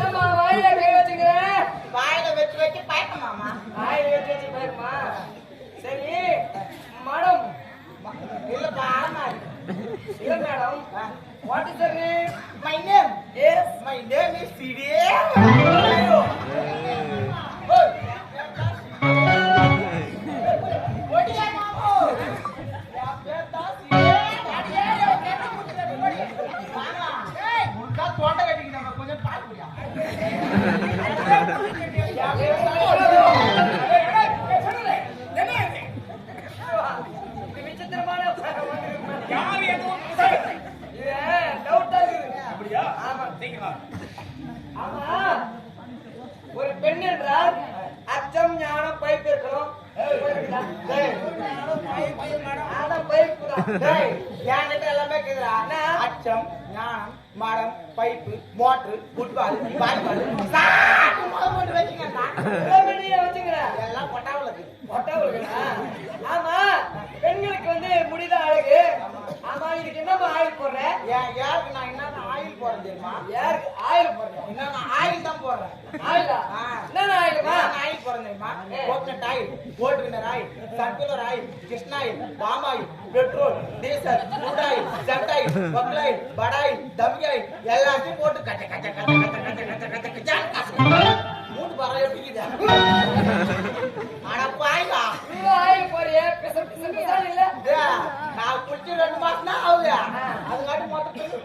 வாயில கை வச்சுக்கிற? வாயில வச்சு வச்சு பயக்கமாமா வாயில வச்சு வச்சு பாரும்மா. சரி மேடம். இல்லப்பா ஆமா இல்ல madam. What is my name yes my name is CD யாரு எதுவும் அப்படியா ஒரு பெண் என்றால் அச்சம் ஞானம் பைப் இருக்கணும் எல்லாமே கேக்குறா அச்சம் ஞானம் மரம் பைப்பு மோட்டரு ஃபுட்பால் வாலிபால் போட்டு வச்சுக்கிறேன். எல்லாம் பொட்டாவில் பொட்டாவில் ஆமா. பெண்களுக்கு வந்து முடிதான் அழகு? ஆமா இதுக்கு என்னமா ஆயில் போடுற? ஏன் யாருக்கு நான் என்னென்ன ஆயில் போடுறேன் தெரியுமா? யாருக்கு? ஆயில் போடுற. என்னென்ன ஆயில் தான் போடுறேன்? ஆயிலா. என்னென்ன ஆயிலுமா? என்னென்ன ஆயில் போடுறேன் தெரியுமா? Coconut oil Gold Winner oil circular oil Krishna oil palm oil petrol diesel food oil jet oil பக்கல் oil பட ஆயில் தம்பி ஆயில் எல்லாத்தையும் போட்டு கச்ச கச்ச கச்ச கச்ச கச்ச கச்ச கச்ச கசக்கு. மூட்டு பிடிக்குது அட பாய்லா நான் குடிச்சு ரெண்டு மாசம் தான் ஆகுது அதுக்காட்டி மொத்தம் பிரிச்சு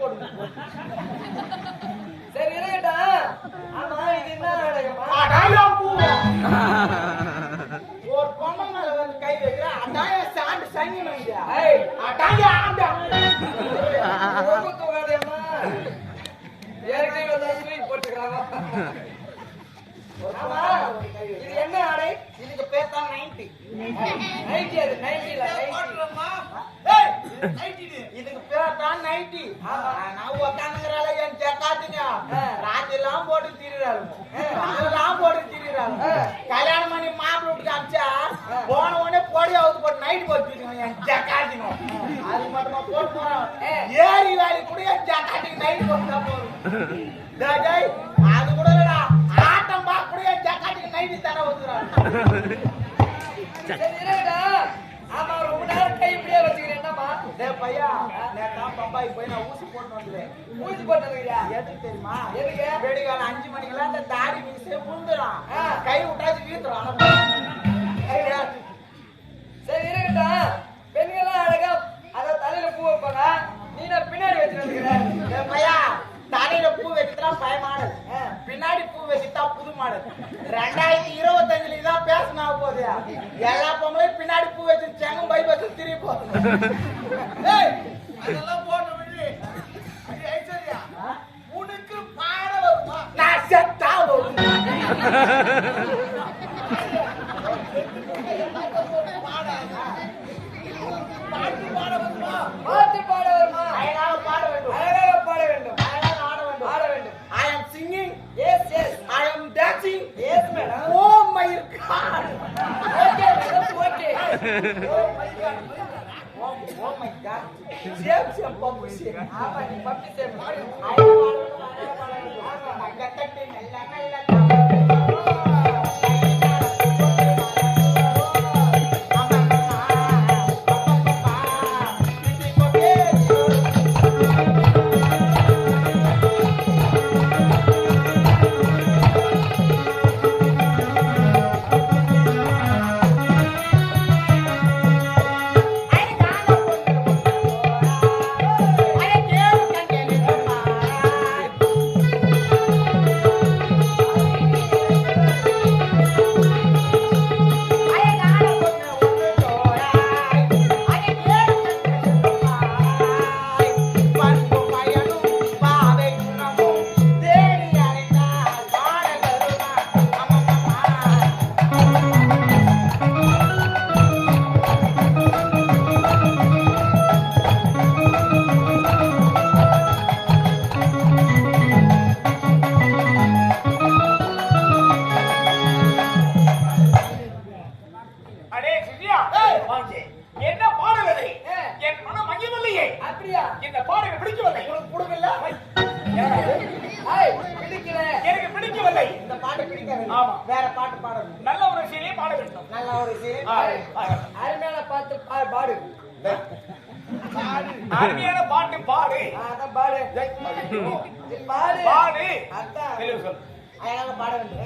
திரியிறாங்க நான் போட்டு திரியிறாங்க கல்யாணம் பண்ணி மாப்பிள்ள விட்டு காமிச்சா போன உடனே பொடி அவுத்து போட்டு நைட் போட்டுருக்கோம் என் ஜக்காட்டிக்கும் அது மட்டுமா போட்டு போறோம். ஏரி வேலை கூட என் ஜக்காட்டிக்கு நைட் போட்டு போதும் அது கூட ஆட்டம் பா கூட நைட்டு தர ஊத்துறாங்க. டேய் பையா நேத்தா பம்பாய் போய் நான் ஊசி போட்டு வந்தேன் ஊசி போட்டுருக்கியா? எதுக்கு தெரியுமா? எதுக்கு? வெடிகால அஞ்சு மணிக்கெல்லாம் இந்த தாடி மீசே புந்துடும் ஆ. கை விட்டாச்சு சரிடா. சரி இருக்கட்டும். பெண்கள்லாம் அழகா அத தலையில பூ வைப்பாங்க. நீ நான் பின்னாடி வச்சுருக்கிற பையா தலையில பூ வச்சுட்டா பய மாடல் பின்னாடி பூ வச்சுட்டா புது மாடல் ரெண்டாயிரத்தி இருபத்தஞ்சுல தான் ஆக போகுது எல்லா பொம்பளையும் பின்னாடி பூ வச்சு செங்கம் பை வச்சு திரும்பி ஏய், அதெல்லாம் போட்டு ஐஸ்வர்யா, உனக்கு பாட வருமா? நான் செத்தா வரும் பாட்டு பாட வருமா? பாட்டு பாட வருமா? அழகாக பாட வேண்டும். அழகாக பாட வேண்டும். அழகாக ஆட வேண்டும். ஆட வேண்டும். I am singing. Yes yes I am dancing. Yes madam Oh my God. Oh நல்ல நல்ல அருமையான பார்த்து பா- பாடு. அருமையான பாட்டு பாடு. பாடு. பாடு. பாடு. அதான். பாட வேண்டும்.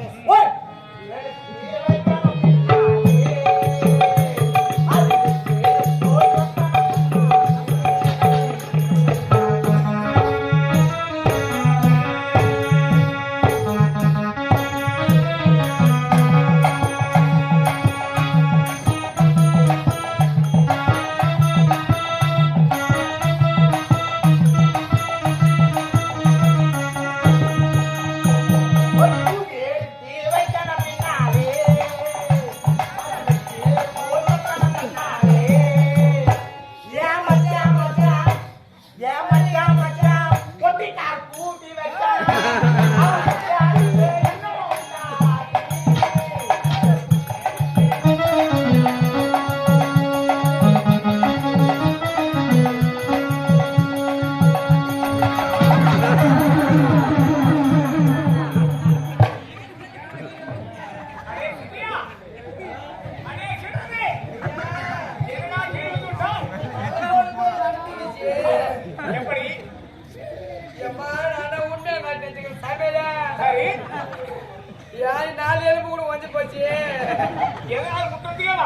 எதனால முட்டத்துக்கா?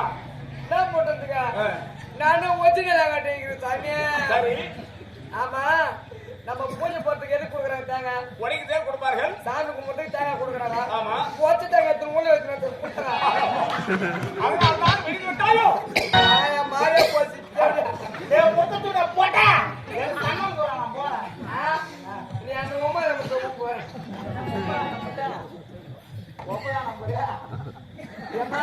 என்ன போட்டதுக்கா. நானும் ஒரிஜினலா கட்டிக்கிறேன் சாமி. சரி. ஆமா. நம்ம பூஜை போறதுக்கு எதுக்கு கொடுக்குறாங்க தேங்காய்? உனக்கு தேவை கொடுப்பார்கள். சாமி கும்பிட்டு தேங்காய் கொடுக்குறாங்க. ஆமா. ஒச்ச தேங்காய் உள்ள வச்சு கொடுக்குறாங்க அதனால தான் வெளியே விட்டாயோ ஆயா, மாறியா போச்சு ஆ, நீ அந்த உமா நம்ம சொல்ல போற ஏம்மா, ஏம்மா. ஐயோ, ஐயோ, தேவடியா. வாழ்க வாழ்க வணக்கம்டா பெரியவரே ஏய், சரணமையப்பா. ஏய், என்னடா யாரை பார்த்து பெரியவர்ன்ற உன்னை தாண்டா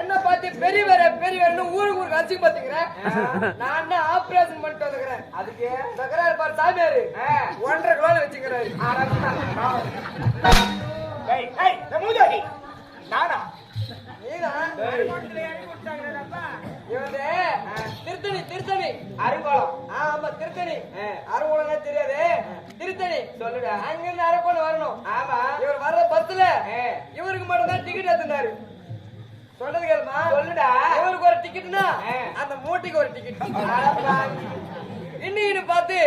என்ன பார்த்து பெரியவர வேற ஊருக்கு ஊருக்கு அசிங்க பாத்துக்கிறேன் நான் என்ன ஆபரேஷன் பண்ணிட்டு வந்துக்கிறேன் அதுக்கு தகராறு பாரு சாமியாரு ஒன்றரை கிலோ வச்சுக்கிறாரு நானா நீதான் அருங்கோலம் ஆமா திருத்தணி. தெரியாது. சொல்லுடா. அங்க இருந்து அரக்கோணம் வரணும். ஆமா. இவர் வர்ற பஸ்ல. இவருக்கு மட்டும் தான் டிக்கெட் எடுத்துனாரு சொல்றது கேளுமா? சொல்லுடா. இவருக்கு ஒரு டிக்கெட்னா. அந்த மூட்டைக்கு ஒரு டிக்கெட் இன்னும் பார்த்து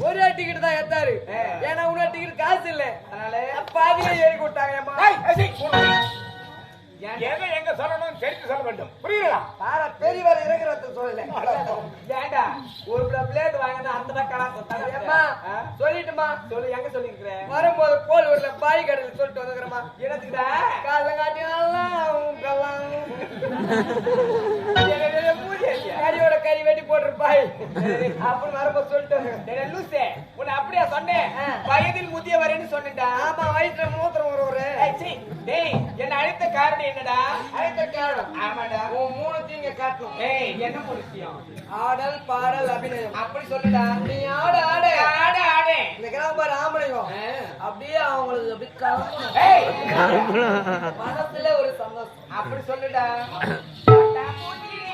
ஒரே டிக்கெட் தான் எடுத்தாரு ஆ. ஏன்னா உன்ன டிக்கெட் காசு இல்ல. அதனால? பாதியில ஏறி விட்டாங்க எதை எங்க சொல்லணும் தெரிந்து சொல்ல வேண்டும். புரியுதா பார பெரியவர் இருக்கிறத சொல்லல. ஏன்டா ஒரு பிளேட் வாங்கினா அந்த கடை சொல்லிட்டுமா? சொல்லு எங்க சொல்லிருக்கிற வரும்போது கோல் ஊர்ல பாய் கடையில் சொல்லிட்டு வந்துக்கிறமா என்னத்துக்குடா காலைல காட்டி கறியோட கறி வெட்டி போட்டிருப்பாய். அப்புறம் வரும்போது சொல்லிட்டு லூசே. உன்னை அப்படியே சொன்னேன். வயதில் முதிய வரேன்னு சொன்னேன்டா. ஆமா வயிற்றுல மூத்திரம் ஒரு. டேய் என்ன அழைத்த காரணம் என்னடா? அழைத்த காரணம்? ஆமாடா. உன் மூணு தீங்க காட்டணும் ஏய் என்ன முடிச்சியம் ஆடல் பாடல் அபிநயம். அப்படி சொல்லுடா. நீ ஆடு ஆடு. ஆடு ஆடு. இந்த கிராம பாரு ஆம்பளையும். அப்படியே அவங்களுக்கு அப்படி ஏய். மனசுல ஒரு சந்தோஷம். அப்படி சொல்லுடா.